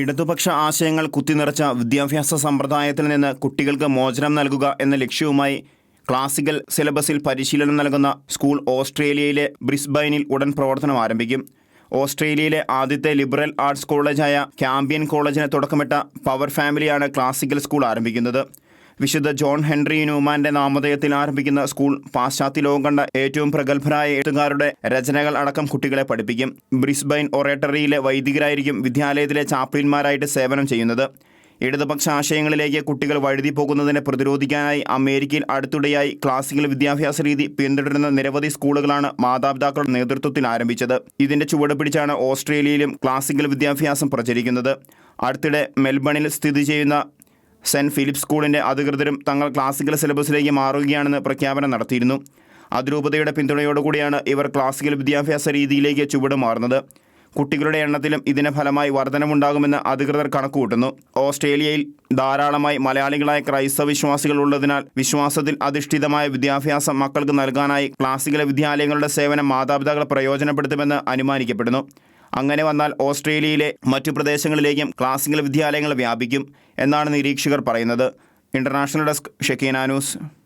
ഇടതുപക്ഷ ആശയങ്ങൾ കുത്തിനിറച്ച വിദ്യാഭ്യാസ സമ്പ്രദായത്തിൽ നിന്ന് കുട്ടികൾക്ക് മോചനം നൽകുക എന്ന ലക്ഷ്യവുമായി ക്ലാസിക്കൽ സിലബസിൽ പരിശീലനം നൽകുന്ന സ്കൂൾ ഓസ്ട്രേലിയയിലെ ബ്രിസ്ബൈനിൽ ഉടൻ പ്രവർത്തനം ആരംഭിക്കും. ഓസ്ട്രേലിയയിലെ ആദ്യത്തെ ലിബറൽ ആർട്സ് കോളേജായ ക്യാമ്പിയൻ കോളേജിന് തുടക്കമിട്ട പവർ ഫാമിലിയാണ് ക്ലാസിക്കൽ സ്കൂൾ ആരംഭിക്കുന്നത്. വിശുദ്ധ ജോൺ ഹെൻറി ന്യൂമാന്റെ നാമധേയത്തിൽ ആരംഭിക്കുന്ന സ്കൂൾ പാശ്ചാത്യ ലോകം കണ്ട ഏറ്റവും പ്രഗത്ഭരായ എഴുത്തുകാരുടെ രചനകൾ അടക്കം കുട്ടികളെ പഠിപ്പിക്കും. ബ്രിസ്ബൈൻ ഒറേറ്ററിയിലെ വൈദികരായിരിക്കും വിദ്യാലയത്തിലെ ചാപ്ലിന്മാരായിട്ട് സേവനം ചെയ്യുന്നത്. ഇടതുപക്ഷ ആശയങ്ങളിലേക്ക് കുട്ടികൾ വഴുതി പോകുന്നതിനെ പ്രതിരോധിക്കാനായി അമേരിക്കയിൽ അടുത്തിടെയായി ക്ലാസിക്കൽ വിദ്യാഭ്യാസ രീതി പിന്തുടരുന്ന നിരവധി സ്കൂളുകളാണ് മാതാപിതാക്കളുടെ നേതൃത്വത്തിൽ ആരംഭിച്ചത്. ഇതിന്റെ ചുവട് പിടിച്ചാണ് ഓസ്ട്രേലിയയിലും ക്ലാസിക്കൽ വിദ്യാഭ്യാസം പ്രചരിക്കുന്നത്. അടുത്തിടെ മെൽബണിൽ സ്ഥിതി ചെയ്യുന്ന സെന്റ് ഫിലിപ്പ് സ്കൂളിന്റെ അധികൃതരും തങ്ങൾ ക്ലാസിക്കൽ സിലബസിലേക്ക് മാറുകയാണെന്ന് പ്രഖ്യാപനം നടത്തിയിരുന്നു. അതിരൂപതയുടെ പിന്തുണയോടുകൂടിയാണ് ഇവർ ക്ലാസിക്കൽ വിദ്യാഭ്യാസ രീതിയിലേക്ക് ചുവട് മാറുന്നത് കുട്ടികളുടെ എണ്ണത്തിലും ഇതിന് ഫലമായി വർധനമുണ്ടാകുമെന്ന് അധികൃതർ കണക്കുകൂട്ടുന്നു. ഓസ്ട്രേലിയയിൽ ധാരാളമായി മലയാളികളായ ക്രൈസ്തവ വിശ്വാസികൾ ഉള്ളതിനാൽ വിശ്വാസത്തിൽ അധിഷ്ഠിതമായ വിദ്യാഭ്യാസം മക്കൾക്ക് നൽകാനായി ക്ലാസിക്കൽ വിദ്യാലയങ്ങളുടെ സേവനം മാതാപിതാക്കൾ പ്രയോജനപ്പെടുത്തുമെന്ന് അനുമാനിക്കപ്പെടുന്നു. അങ്ങനെ വന്നാൽ ഓസ്ട്രേലിയയിലെ മറ്റു പ്രദേശങ്ങളിലേക്കും ക്ലാസിക്കൽ വിദ്യാലയങ്ങൾ വ്യാപിക്കും എന്നാണ് നിരീക്ഷകർ പറയുന്നത്. International desk Shekeena news.